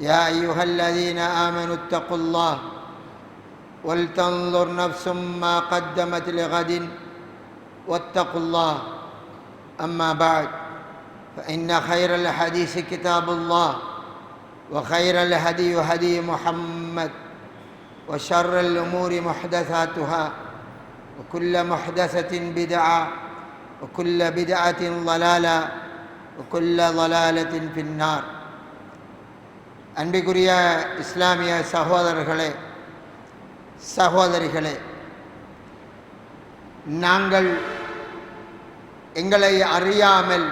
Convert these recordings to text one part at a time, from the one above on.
يا أيها الذين آمنوا اتقوا الله ولتنظر نفس ما قدمت لغد واتقوا الله. أما بعد فإن خير الحديث كتاب الله وخير الهدي هدي محمد وشر الأمور محدثاتها وكل محدثة بدعة وكل بدعة ضلالة وكل ضلالة في النار. அன்பிற்குரிய இஸ்லாமிய சகோதரர்களே சகோதரிகளே நாங்கள் எங்களை அறியாமல்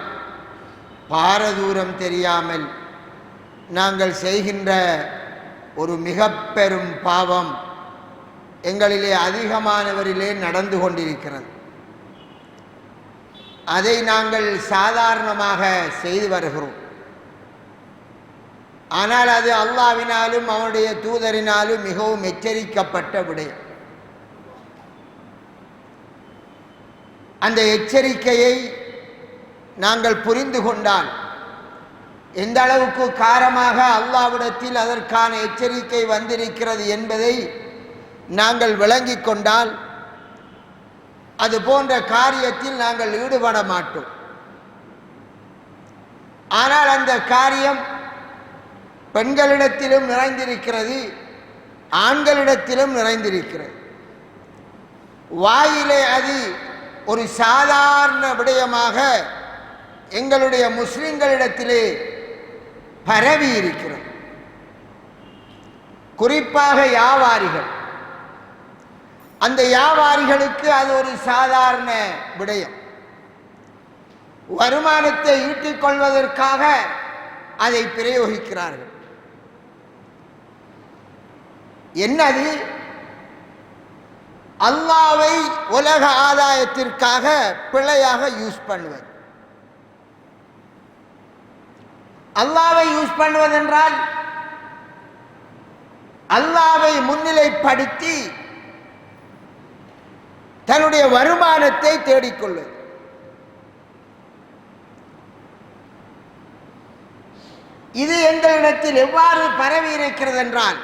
பாரதூரம் தெரியாமல் நாங்கள் செய்கின்ற ஒரு மிக பெரும் பாவம் எங்களிலே அதிகமானவரிலே நடந்து கொண்டிருக்கிறது. அதை நாங்கள் சாதாரணமாக செய்து வருகிறோம். ஆனால் அது அல்லாவினாலும் அவனுடைய தூதரினாலும் மிகவும் எச்சரிக்கப்பட்ட விடயம் அந்த எச்சரிக்கையை நாங்கள் புரிந்து கொண்டால் எந்த அளவுக்கு காரமாக அல்லாவிடத்தில் அதற்கான எச்சரிக்கை வந்திருக்கிறது என்பதை நாங்கள் விளங்கிக் கொண்டால் அது போன்ற காரியத்தில் நாங்கள் ஈடுபட மாட்டோம். ஆனால் அந்த காரியம் பெண்களிடத்திலும் நிறைந்திருக்கிறது ஆண்களிடத்திலும் நிறைந்திருக்கிறது. வாயிலே அது ஒரு சாதாரண விடயமாக எங்களுடைய முஸ்லிம்களிடத்திலே பரவி இருக்கிறது. குறிப்பாக வியாபாரிகள் அந்த வியாபாரிகளுக்கு அது ஒரு சாதாரண விடயம். வருமானத்தை ஈட்டிக் கொள்வதற்காக அதை பிரயோகிக்கிறார்கள். என்னது? அல்லாவை உலக ஆதாயத்திற்காக பிழையாக யூஸ் பண்ணுவது. அல்லாவை யூஸ் பண்ணுவதென்றால் அல்லாவை முன்னிலைப்படுத்தி தன்னுடைய வருமானத்தை தேடிக்கொள்வது. இது எங்களிடத்தில் எவ்வாறு பரவி இருக்கிறது என்றால்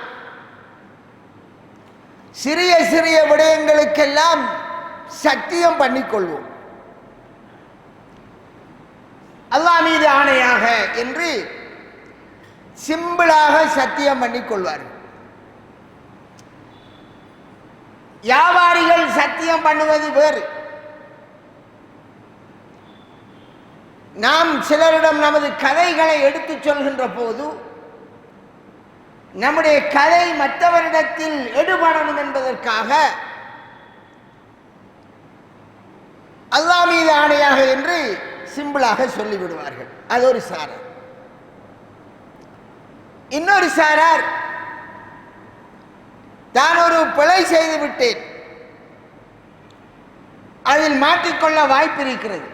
சிறிய சிறிய விடயங்களுக்கெல்லாம் சத்தியம் பண்ணிக்கொள்வோம். அல்லா மீது ஆணையாக என்று சிம்பிளாக சத்தியம் பண்ணிக்கொள்வார்கள் வியாபாரிகள் சத்தியம் பண்ணுவது வேறு. நாம் சிலரிடம் நமது கதைகளை எடுத்துச் சொல்கின்ற போது நம்முடைய கலை மற்றவரிடத்தில் எடுபடணும் என்பதற்காக அல்லாஹ் மீது ஆணையாக என்று சிம்பிளாக சொல்லிவிடுவார்கள். அது ஒரு சாரார் இன்னொரு சாரார் தான் ஒரு பிழை செய்து விட்டேன். அதில் மாட்டிக்கொள்ள வாய்ப்பு இருக்கிறது.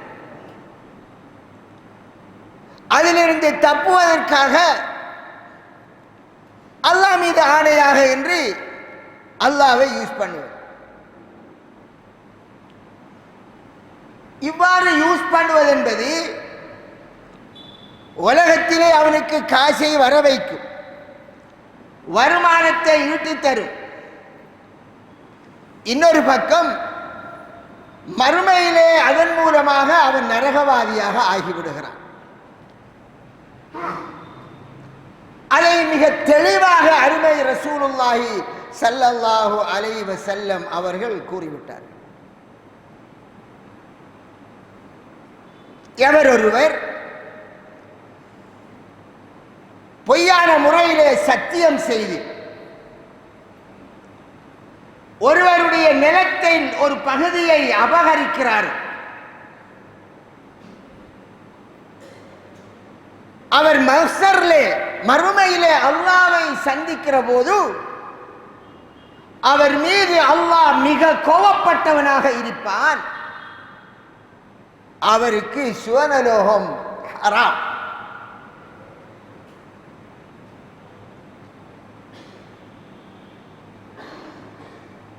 அதிலிருந்து தப்புவதற்காக அல்லாஹ் மீது ஆணையாக என்று அல்லாவை யூஸ் பண்ணுவோம் இவ்வாறு யூஸ் பண்ணுவது என்பது உலகத்திலே அவனுக்கு காசை வர வைக்கும். வருமானத்தை ஈட்டி தரும். இன்னொரு பக்கம் மறுமையிலே அதன் மூலமாக அவன் நரகவாதியாக ஆகிவிடுகிறான். அதை மிக தெளிவாக அருமை ரசூலுல்லாஹி சல்லல்லாஹு அலைவ செல்லம் அவர்கள் கூறிவிட்டார்கள் எவர் ஒருவர் பொய்யான முறையிலே சத்தியம் செய்து ஒருவருடைய நிலத்தின் ஒரு பகுதியை அபகரிக்கிறார் அவர் மசர்லே மறுமையிலே அல்லாவை சந்திக்கிற போது அவர் மீது அல்லாஹ் மிக கோபப்பட்டவனாக இருப்பான். அவருக்கு சுவனலோகம் ஹராம்.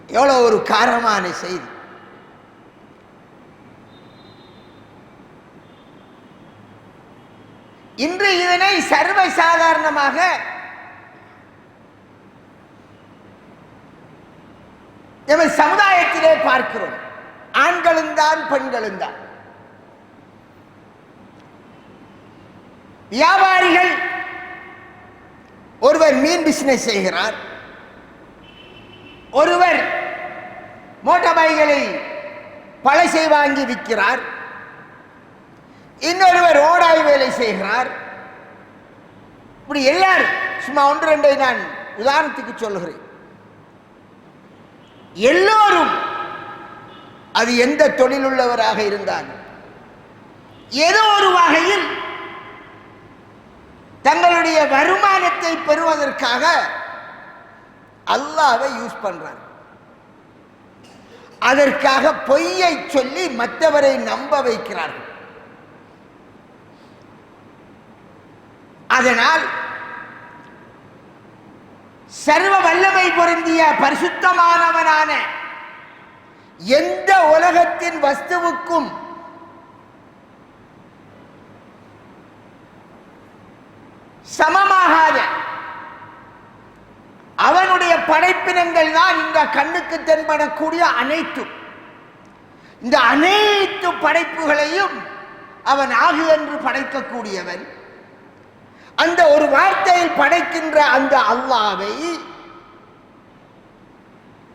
எவ்வளோ ஒரு காரமான செய்தி. இன்று இதனை சர்வ சாதாரணமாக எமது சமுதாயத்திலே பார்க்கிறோம். ஆண்களும் தான் பெண்களும் தான். வியாபாரிகள் ஒருவர் மீன் பிசினஸ் செய்கிறார். ஒருவர் மோட்டார் பழசை வாங்கி விற்கிறார். இன்னொருவர் ஓடாய் வேலை செய்கிறார். இப்படி எல்லாரும் சும்மா ஒன்று ரெண்டை நான் உதாரணத்துக்கு சொல்கிறேன் எல்லோரும் அது எந்த தொழிலுள்ளவராக இருந்தாலும் ஏதோ ஒரு வகையில் தங்களுடைய வருமானத்தை பெறுவதற்காக அல்லாவை யூஸ் பண்றாங்க. அதற்காக பொய்யை சொல்லி மற்றவரை நம்ப வைக்கிறார்கள். அதனால் சர்வ வல்லமை பொருந்திய பரிசுத்தமானவனான எந்த உலகத்தின் வஸ்துவுக்கும் சமமாகாத அவனுடைய படைப்பினங்கள் தான் இந்த கண்ணுக்கு தென்படக்கூடிய அனைத்தும் இந்த அனைத்து படைப்புகளையும் அவன் ஆகு என்று படைக்கக்கூடியவன். அந்த ஒரு வார்த்தையில் படைக்கின்ற அந்த அல்லாவை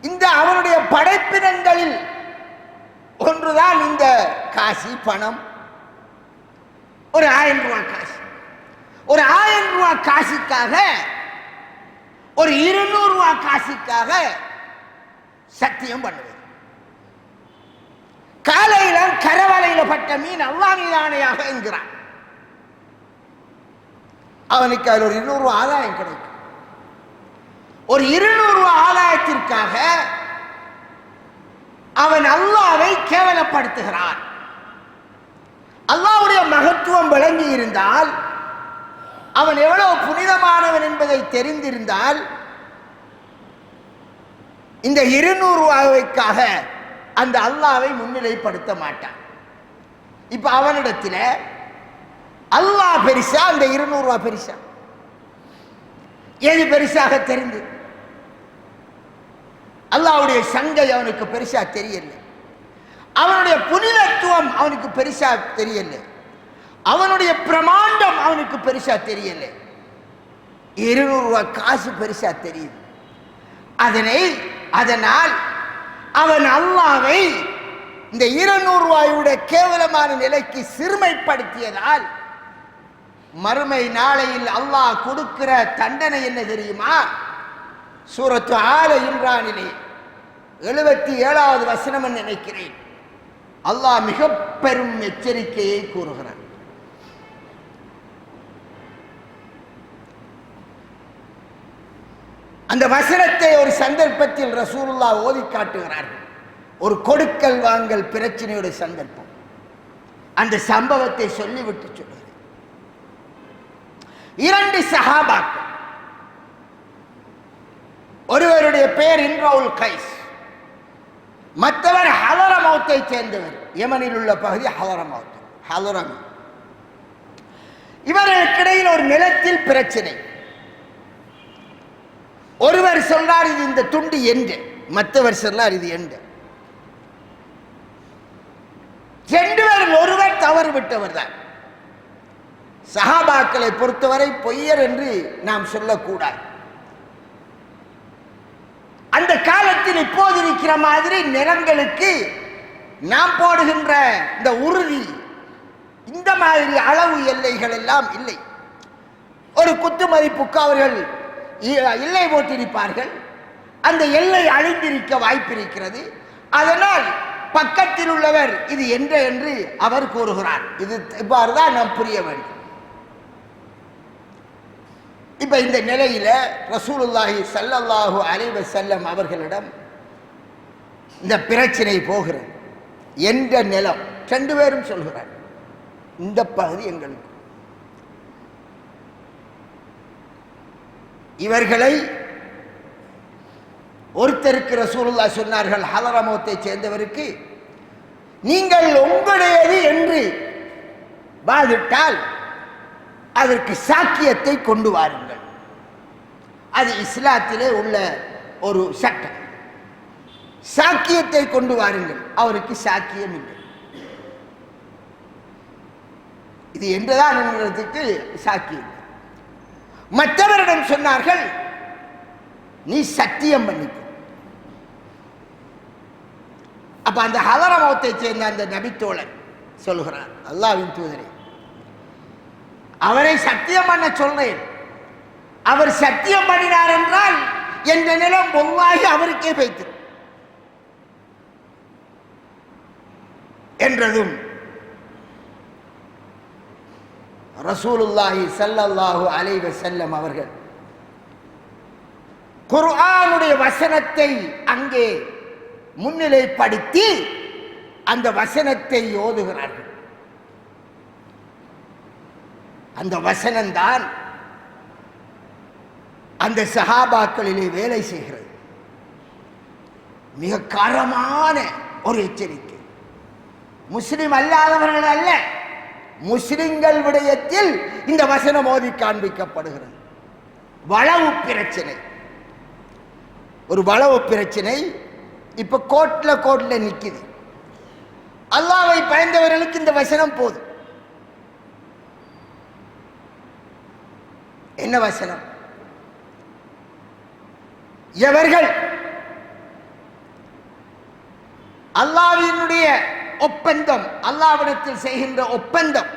இந்த அவனுடைய படைப்பினங்களில் ஒன்றுதான் இந்த காசி பணம். ஒரு ஆயிரம் ரூபாய் காசு. ஒரு ஆயிரம் ரூபாய் காசுக்காக ஒரு இருநூறு ரூபாய் காசுக்காக சத்தியம் பண்ணுவது. காலையில கரவலையில் பட்ட மீன் அல்லாமிதானையாக என்கிறான். அவனுக்கு அதில் ஒரு இருநூறு ஆதாயம் கிடைக்கும். ஒரு இருநூறு ஆதாயத்திற்காக அவன் அல்லாவை கேவலப்படுத்துகிறான். அல்லாவுடைய மகத்துவம் விளங்கி இருந்தால் அவன் எவ்வளவு புனிதமானவன் என்பதை தெரிந்திருந்தால் இந்த இருநூறு ரூபாய்க்காக அந்த அல்லாவை முன்னிலைப்படுத்த மாட்டான். இப்ப அவனிடத்தில் அல்லாஹ் பெருசா அந்த இருநூறு ரூபாய் பெருசா. எது பெருசாக தெரிந்து. அல்லாவுடைய சங்கை அவனுக்கு பெருசா தெரியல அவனுடைய புனிதத்துவம் அவனுக்கு பெருசா தெரியல அவனுடைய பிரமாண்டம் அவனுக்கு பெருசா தெரியல இருநூறு ரூபாய் காசு பெருசா தெரியுது. அதனை அதனால் அவன் அல்லாவை இந்த இருநூறு ரூபாயுடைய கேவலமான நிலைக்கு சிறுமைப்படுத்தியதால் மறுமை நாளையில் அல்லாஹ் கொடுக்கிற தண்டனை என்ன தெரியுமா? சூரத்து ஆல இம்ரானிலே எழுபத்தி ஏழாவது வசனம் என்று நினைக்கிறேன். அல்லாஹ் மிக பெரும் எச்சரிக்கையை கூறுகிறான். அந்த வசனத்தை ஒரு சந்தர்ப்பத்தில் ரசூலுல்லா ஓதி காட்டுகிறார்கள். ஒரு கொடுக்கல் வாங்கல் பிரச்சனையுடைய சந்தர்ப்பம். அந்த சம்பவத்தை சொல்லிவிட்டு சொல்லுகிறேன் இரண்டு சஹாபாக்கள். ஒருவருடைய பெயர் இன்ரவுல் கைஸ். மற்றவர் ஹலரமௌத்தை சேர்ந்தவர். யமனில் உள்ள பகுதி ஹலரமௌத் ஹலரம் இவர்களுக்கிடையில் ஒரு நிலத்தில் பிரச்சனை. ஒருவர் சொல்றார் இது இந்த துண்டு என்று மற்றவர் சொல்றார் இது என்று ரெண்டு ஒருவர் தவறு விட்டவர் தான். சஹாபாக்களை பொறுத்தவரை பொய்யர் என்று நாம் சொல்லக்கூடாது. அந்த காலத்தில் இப்போது இருக்கிற மாதிரி நிறங்களுக்கு நாம் போடுகின்ற இந்த உறுதி இந்த மாதிரி அளவு எல்லைகள் எல்லாம் இல்லை. ஒரு குத்து மதிப்புக்கு அவர்கள் எல்லை போட்டிருப்பார்கள். அந்த எல்லை அழிந்திருக்க வாய்ப்பிருக்கிறது அதனால் பக்கத்தில் உள்ளவர் இது என்ற என்று அவர் கூறுகிறார். இது இவ்வாறு தான் நாம் புரிய வேண்டும். இப்போ இந்த நிலையில் ரசூலுல்லாஹி சல்லல்லாஹு அலைவ செல்லம் அவர்களிடம் இந்த பிரச்சனை போகிறது. என்ற நிலம் ரெண்டு பேரும் சொல்கிறார். இந்த பகுதி எங்களுக்கு. இவர்களை ஒருத்தருக்கு ரசூலுல்லா சொன்னார்கள் ஹலரமோத்தை சேர்ந்தவருக்கு நீங்கள் உங்களுடையது என்று வாதிட்டால் அதற்கு சாக்கியத்தை கொண்டு வாருங்கள். அது இஸ்லாத்திலே உள்ள ஒரு சட்டம். சாக்கியத்தை கொண்டு வாருங்கள். அவருக்கு சாக்கியம் இல்லை. இது என்றுதான் என்கிறதுக்கு சாக்கியம். மற்றவரிடம் சொன்னார்கள் நீ சத்தியம் பண்ணிக்க. அப்ப அந்த ஹதரமௌத்தை சேர்ந்த அந்த நபித்தோழன் சொல்கிறார் அல்லாவின் தூதரை அவரை சத்தியம் பண்ண சொல்றேன். அவர் சத்தியம் பண்ணினார் என்றால் என்ற நிலம் பொதுவாகி அவருக்கே வைத்து. என்றதும் ரசூலுல்லாஹி ஸல்லல்லாஹு அலைவ செல்லம் அவர்கள் குர்ஆனுடைய வசனத்தை அங்கே முன்னிலைப்படுத்தி அந்த வசனத்தை ஓதுகிறார்கள். அந்த வசனம்தான் அந்த சஹாபாக்களிலே வேலை செய்கிறது. மிக காரமான ஒரு எச்சரிக்கை. முஸ்லிம் அல்லாதவர்கள் அல்ல முஸ்லிம்கள் விடயத்தில் இந்த வசனம் ஓதி காண்பிக்கப்படுகிறது. வளவு பிரச்சனை. ஒரு வளவு பிரச்சனை இப்ப கோட்ல கோட்ல நிற்குது அல்லாவை பயந்தவர்களுக்கு இந்த வசனம் போதும். என்ன வசனம்? எவர்கள் அல்லாவினுடைய ஒப்பந்தம் அல்லாவிடத்தில் செய்கின்ற ஒப்பந்தம்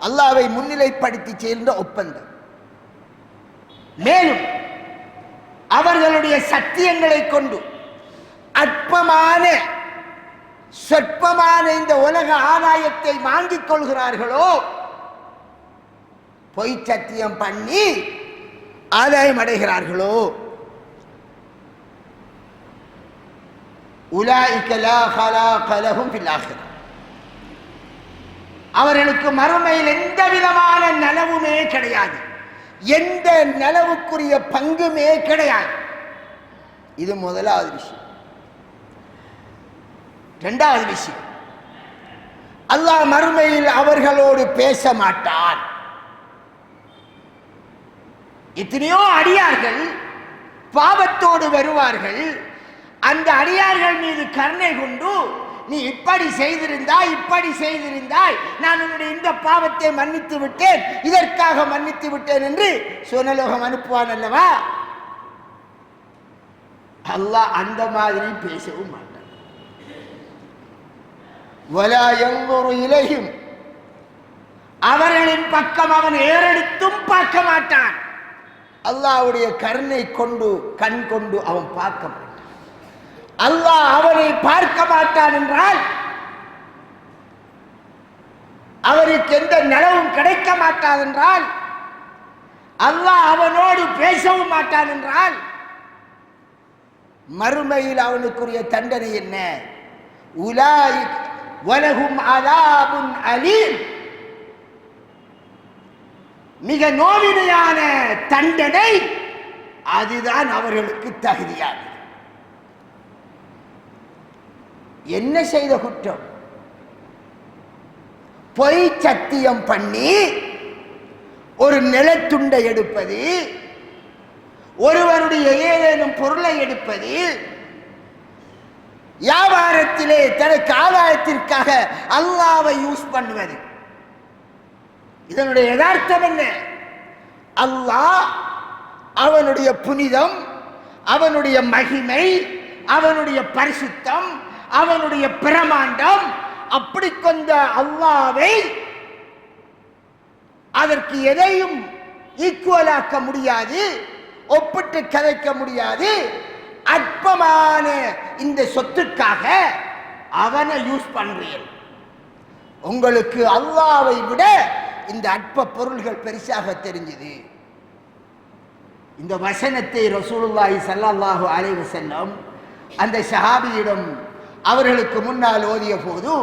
அல்லாவை முன்னிலைப்படுத்தி செய்கின்ற ஒப்பந்தம். மேலும் அவர்களுடைய சத்தியங்களை கொண்டு அற்பமான சொற்பமான இந்த உலக ஆதாயத்தை வாங்கிக் கொள்கிறார்களோ பொய் சத்தியம் பண்ணி ஆதாயம் அடைகிறார்களோ? அவர்களுக்கு மறுமையில் எந்த விதமான நலவுமே கிடையாது. எந்த நலவுக்குரிய பங்குமே கிடையாது. இது முதலாவது விஷயம். ரெண்டாவது விஷயம். அல்லாஹ் மறுமையில் அவர்களோடு பேச மாட்டான். எத்தனையோ அடியார்கள் பாவத்தோடு வருவார்கள். அந்த அடியார்கள் மீது கருணை கொண்டு நீ இப்படி செய்திருந்தாய் இப்படி செய்திருந்தாய். நான் உன்னுடைய இந்த பாவத்தை மன்னித்து விட்டேன். இதற்காக மன்னித்து விட்டேன் என்று சுனலோகம் அனுப்புவான் அல்லவா? அல்லாஹ் அந்த மாதிரி பேசவும் மாட்டான். இலையும் அவர்களின் பக்கம் அவன் ஏறெடுத்தும் பார்க்க மாட்டான். அல்லாவுடைய கருணை கொண்டு கண் கொண்டு அவன் பார்க்க மாட்டான் அல்லாஹ் அவனை பார்க்க மாட்டான் என்றால் அவருக்கு எந்த நலவும் கிடைக்க மாட்டான் என்றால் அல்லாஹ் அவனோடு பேசவும் மாட்டான் என்றால் மறுமையில் அவனுக்குரிய தண்டனை என்ன? உலாய் வலகும் அலாபுன் அலீம். மிக நோவினையான தண்டனை அதுதான் அவர்களுக்கு தகுதியானது. என்ன செய்த குற்றம்? பொய் சத்தியம் பண்ணி ஒரு நிலத்துண்டை எடுப்பது ஒருவருடைய ஏதேனும் பொருளை எடுப்பது வியாபாரத்திலே தனக்கு ஆதாயத்திற்காக அல்லாவை யூஸ் பண்ணுவது. இதனுடைய யதார்த்தம் என்ன? அல்லாஹ் அவனுடைய புனிதம் அவனுடைய மகிமை அவனுடைய பரிசுத்தம் அவனுடைய பிரமாண்டம் அப்படி கொண்ட அல்லாவை அதற்கு எதையும் ஈக்குவலாக்க முடியாது ஒப்பிட்டு கதைக்க முடியாது. அற்பமான இந்த சொத்துக்காக அவனை யூஸ் பண்றீர்கள் உங்களுக்கு அல்லாவை விட இந்த அற்ப பொருள்கள் பெருசாக தெரிஞ்சது. இந்த வசனத்தை ரசூலுல்லாஹி சல்லாஹு அலைஹி வஸல்லம் அந்த ஷஹாபியிடம் அவர்களுக்கு முன்னால் ஓதிய போது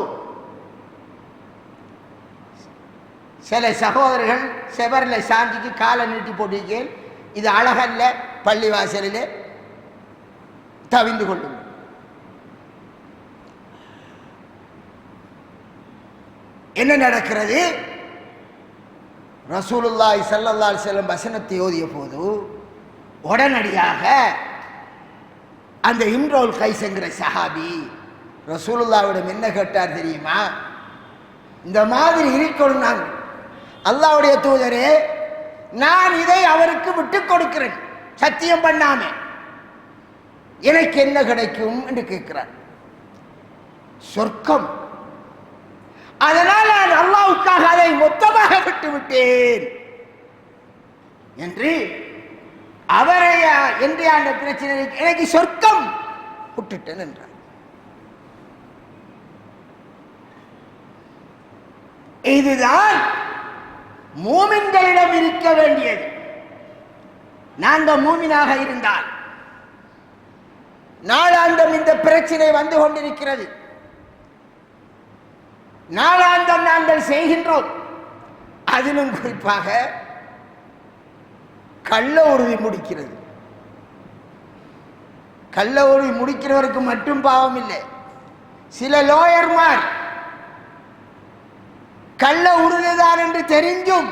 சில சகோதரர்கள் செவரில் சாந்திக்கு காலை நீட்டி போட்டிருக்கேன். இது அழகல்ல பள்ளிவாசலிலே தவிந்து கொள்ளும். என்ன நடக்கிறது? ரசூலுல்லாய் ஸல்லல்லாஹு செல்லும் வசனத்தை ஓதிய போது உடனடியாக அந்த இம்ரோல் கைசங்கிற சஹாபி ரசூலுல்லாவிடம் என்ன கேட்டார் தெரியுமா? இந்த மாதிரி இருக்கணும் நான். அல்லாவுடைய தூதரே நான் இதை அவருக்கு விட்டு கொடுக்கிறேன். சத்தியம் பண்ணாம. எனக்கு என்ன கிடைக்கும்? என்று கேட்கிறார். சொர்க்கம். அதனால் நான் அல்லாவுக்காக அதை மொத்தமாக விட்டு விட்டேன் என்று அவரை என்று அந்த பிரச்சனை எனக்கு சொர்க்கம் விட்டுட்டேன் என்றார் இதுதான் மூமின்களிடம் இருக்க வேண்டியது. நாங்க மூமினாக இருந்தால் நாளாந்தம் இந்த பிரச்சனை வந்து கொண்டிருக்கிறது. நாளாந்தம் நாங்கள் செய்கின்றோம். அதிலும் குறிப்பாக கள்ள உறுதி முடிக்கிறது. கள்ள உறுதி முடிக்கிறவருக்கு மட்டும் பாவம் இல்லை. சில லோயர்மார் கள்ள உறுதிதான் என்று தெரிஞ்சும்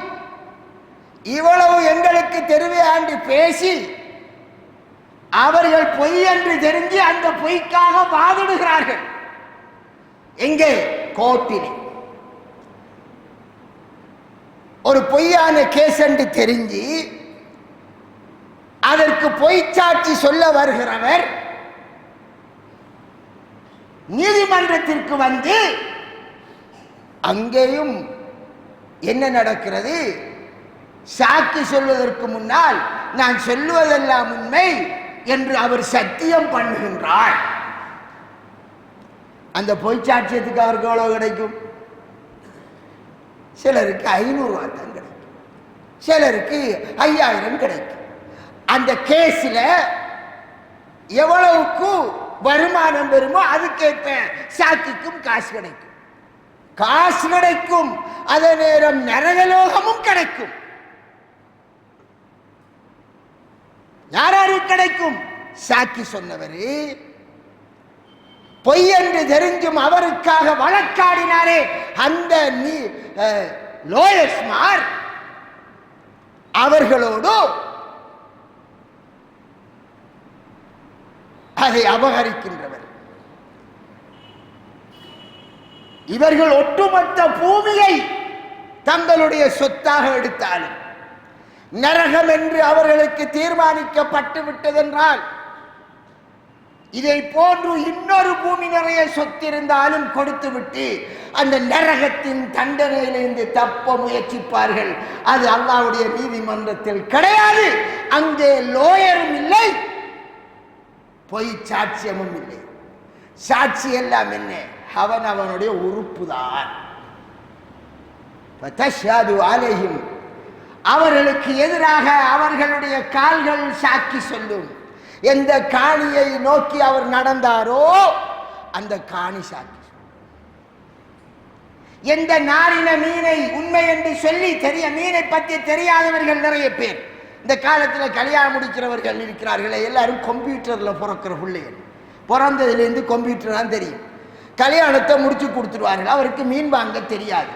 இவ்வளவு எங்களுக்கு தெரிவையாண்டு பேசி அவர்கள் பொய் என்று தெரிஞ்சு அந்த பொய்க்காக வாதிடுகிறார்கள். எங்கே? கோர்ட்டிலே ஒரு பொய்யான கேஸ் என்று தெரிஞ்சு அதற்கு பொய்ச்சாட்சி சொல்ல வருகிறவர் நீதிமன்றத்திற்கு வந்து அங்கேயும் என்ன நடக்கிறது? சாட்சி சொல்வதற்கு முன்னால் நான் சொல்லுவதெல்லாம் உண்மை என்று அவர் சத்தியம் பண்ணுகின்றார். அந்த பொய்ச்சாட்சியத்துக்கு அவருக்கு எவ்வளவு கிடைக்கும்? சிலருக்கு ஐநூறுரூவா தான் கிடைக்கும். சிலருக்கு ஐயாயிரம் கிடைக்கும். அந்த கேஸில் எவ்வளவுக்கு வருமானம் வருமோ அதுக்கேற்ப சாக்கிக்கும் காசு கிடைக்கும். காசு கிடைக்கும். அதே நேரம் நரகலோகமும் கிடைக்கும். யார் கிடைக்கும்? சாக்கி சொன்னவர். பொய் என்று தெரிஞ்சும் அவருக்காக வழக்காடினாரே அந்த நீ லோயஸ்மார் அவர்களோடு அதை அபகரிக்கின்றவர். இவர்கள் ஒட்டுமொத்த பூமியை தங்களுடைய சொத்தாக எடுத்தாலும் நரகம் என்று அவர்களுக்கு தீர்மானிக்கப்பட்டு விட்டதென்றால் இதை போன்று இன்னொரு பூமி நிறைய சொத்திருந்தாலும் கொடுத்து விட்டு அந்த நரகத்தின் தண்டனையிலிருந்து தப்ப முயற்சிப்பார்கள். அது அல்லாவுடைய நீதிமன்றத்தில் கிடையாது. அங்கே லோயரும் இல்லை. பொய் சாட்சியமும் இல்லை. சாட்சி எல்லாம் என்ன? அவன் அவனுடைய உறுப்பு தான் அவர்களுக்கு எதிராக அவர்களுடைய கால்கள் சாக்கி சொல்லும். எந்த காணியை நோக்கி அவர் நடந்தாரோ அந்த காணி சாட்சி எந்த நாரின மீனை உண்மை என்று சொல்லி தெரிய மீனை பற்றி தெரியாதவர்கள் நிறைய பேர். இந்த காலத்தில் கல்யாணம் முடிக்கிறவர்கள் இருக்கிறார்களே எல்லாரும் கம்ப்யூட்டரில் பிறக்கிற பிள்ளைகள். பிறந்ததுலேருந்து கம்ப்யூட்டர் தான் தெரியும். கல்யாணத்தை முடிச்சு கொடுத்துருவார்கள் அவருக்கு மீன் வாங்க தெரியாது.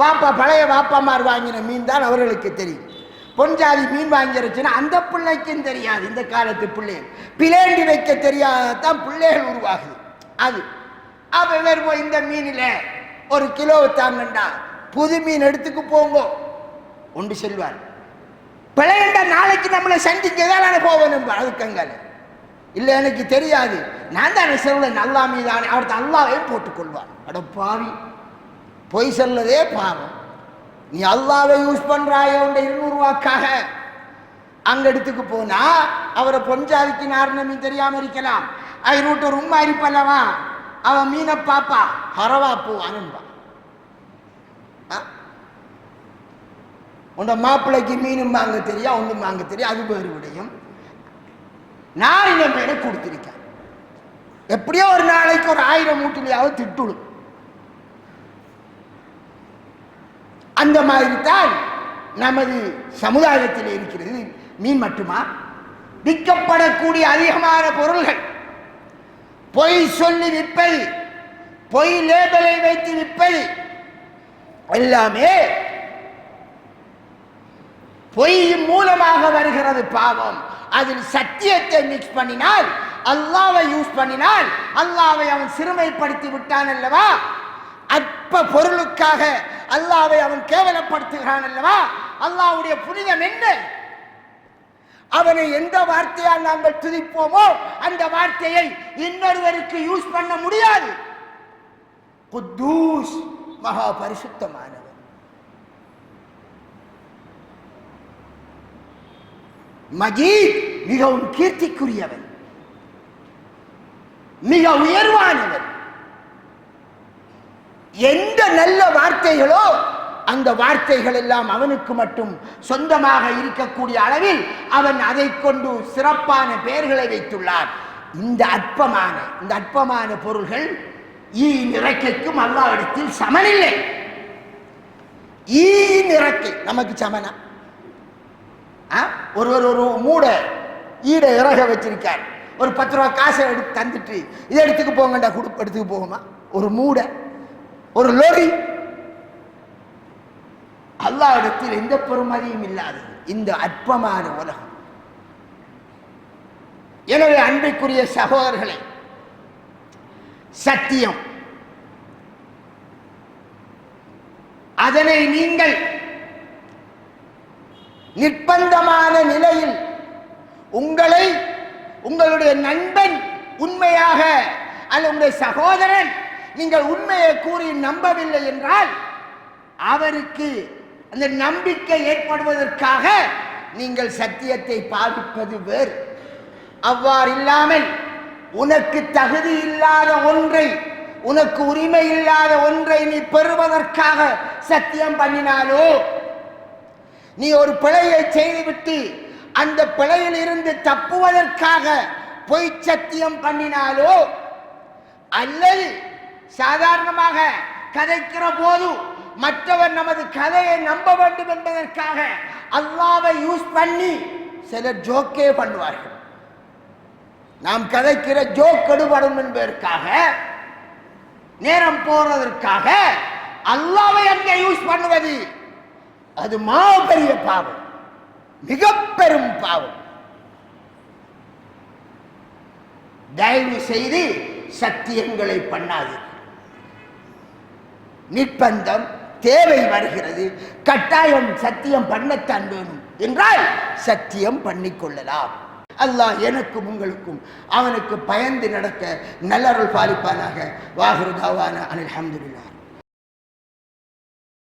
வாப்பா பழைய வாப்பாமார் வாங்கின மீன் தான் அவர்களுக்கு தெரியும். பொஞ்சாதி மீன் வாங்கிருச்சுன்னா அந்த பிள்ளைக்கும் தெரியாது இந்த காலத்து பிள்ளைகள் பிளேண்டி வைக்க தெரியாதான் பிள்ளைகள் உருவாகுது. அது. அப்போ இவர் போய் இந்த மீனில் ஒரு கிலோ தாங்கண்டா புது மீன் எடுத்துக்கு போங்க. ஒன்று செல்வார். பிழையண்டா நாளைக்கு நம்மளை சந்திக்கதான் போவேன் அதுக்கங்கால இல்லை எனக்கு தெரியாது. நான் தான் செல்ல நல்லா மீதானே. அவர் அல்லாவே போட்டுக்கொள்வார். அட பாவி பொய் சொல்லதே பாவம். நீ அல்லாவை யூஸ் பண்றாயோ இந்த இருநூறுவாக்காக அங்க இடத்துக்கு போனா அவரை பொஞ்சாதிக்கு நாரண தெரியாமல் தெரியாம இருக்கலாம். ஐநூட்டு ரொம்ப இருப்பல்லவா அவன் மீனை பாப்பா. ஹரவா பூ அனுப்பா உண்ட மாப்பிள்ளைக்கு மீனும் வாங்க தெரியும் ஒன்றும் வாங்க தெரியும் அது வேறு விடையும். நான் இந்த பேரை கொடுத்துருக்கேன். எப்படியோ ஒரு நாளைக்கு ஒரு ஆயிரம் மூட்டிலையாவது திட்டுடும். அந்த மாதிரி தான் நமது சமுதாயத்தில் இருக்கிறது. மீன் மட்டுமா? விற்கப்படக்கூடிய அதிகமான பொருள்கள். பொய் சொல்லி விற்பது பொய் லேபலை வைத்து விற்பது எல்லாமே பொய் மூலமாக வருகிறது பாவம். அதில் சத்தியத்தை மிக்ஸ் பண்ணினால் அல்லாவை யூஸ் பண்ணினால் அல்லாவை அவன் சிறுமைப்படுத்தி விட்டான் அல்லவா? அற்ப பொருளுக்காக அல்லாவை அவன் கேவலப்படுத்துகிறான் அல்லவா? அல்லாவுடைய புனிதம் என்ன? அவனை எந்த வார்த்தையால் நாங்கள் துதிப்போமோ அந்த வார்த்தையை இன்னொருவருக்கு யூஸ் பண்ண முடியாது. குத்தூஸ் மகா பரிசுத்தமானவர். மஜீத் மிகவும் கீர்த்திக்குரியவன். மிக உயர்வானவன் எந்த நல்ல வார்த்தைகளோ அந்த வார்த்தைகள் எல்லாம் அவனுக்கு மட்டும் சொந்தமாக இருக்கக்கூடிய அளவில் அவன் அதை கொண்டு சிறப்பான பெயர்களை வைத்துள்ளார். இந்த அற்பமான இந்த அற்பமான பொருள்கள் ஈயின் இறக்கைக்கும் அல்லாவிடத்தில் சமனில்லை. ஈயின் இறக்கை நமக்கு சமனா. ஆ? ஒருவர் ஒரு மூட ஈட இறக வச்சிருக்கார். ஒரு பத்து ரூபா காசை எடுத்து தந்துட்டு இதை எடுத்துக்கு போங்கண்டா கொடுப்பு எடுத்துக்கு போகுமா? ஒரு மூட. ஒரு லொரி அல்லாஹ்விடத்தில் எந்த பெருமதியும் இல்லாதது. இந்த அற்பமான உலகம். எனவே அன்பிற்குரிய சகோதரர்களை சத்தியம். அதனை நீங்கள் நிர்பந்தமான நிலையில் உங்களை உங்களுடைய நண்பன் உண்மையாக அல்ல உங்களுடைய சகோதரன் நீங்கள் உண்மையை கூறி நம்பவில்லை என்றால் அவருக்கு அந்த நம்பிக்கை ஏற்படுவதற்காக நீங்கள் சத்தியத்தை பாதிப்பது வேறு. அவ்வாறு இல்லாமல் உனக்கு தகுதி இல்லாத ஒன்றை உனக்கு உரிமை இல்லாத ஒன்றை நீ பெறுவதற்காக சத்தியம் பண்ணினாலோ நீ ஒரு பிழையை செய்துவிட்டு அந்த பிழையில் இருந்து தப்புவதற்காக பொய் சத்தியம் பண்ணினாலோ அல்லது சாதாரணமாக கதைக்கிற போது மற்றவர் நமது கதையை நம்ப வேண்டும் என்பதற்காக அல்லாவை யூஸ் பண்ணி சிலர் ஜோக்கே பண்ணுவார்கள். நாம் கதைக்கிற ஜோக் எடுபடும் என்பதற்காக நேரம் போறதற்காக அல்லாவை அங்கே யூஸ் பண்ணுவது அது மாபெரிய பாவம் மிக பெரும் பாவம். தயவு செய்து சத்தியங்களை பண்ணாது நிர்பந்தம் தேவை வருகிறது. கட்டாயம் சத்தியம் பண்ணத்தான் வேணும் என்றால் சத்தியம் பண்ணிக்கொள்ளலாம் அல்லாஹ் எனக்கும் உங்களுக்கும் அவனுக்கு பயந்து நடக்க நல்லருள் பாலிப்பானாக. வாகுரு தாவான அனில் அஹமதுல்லா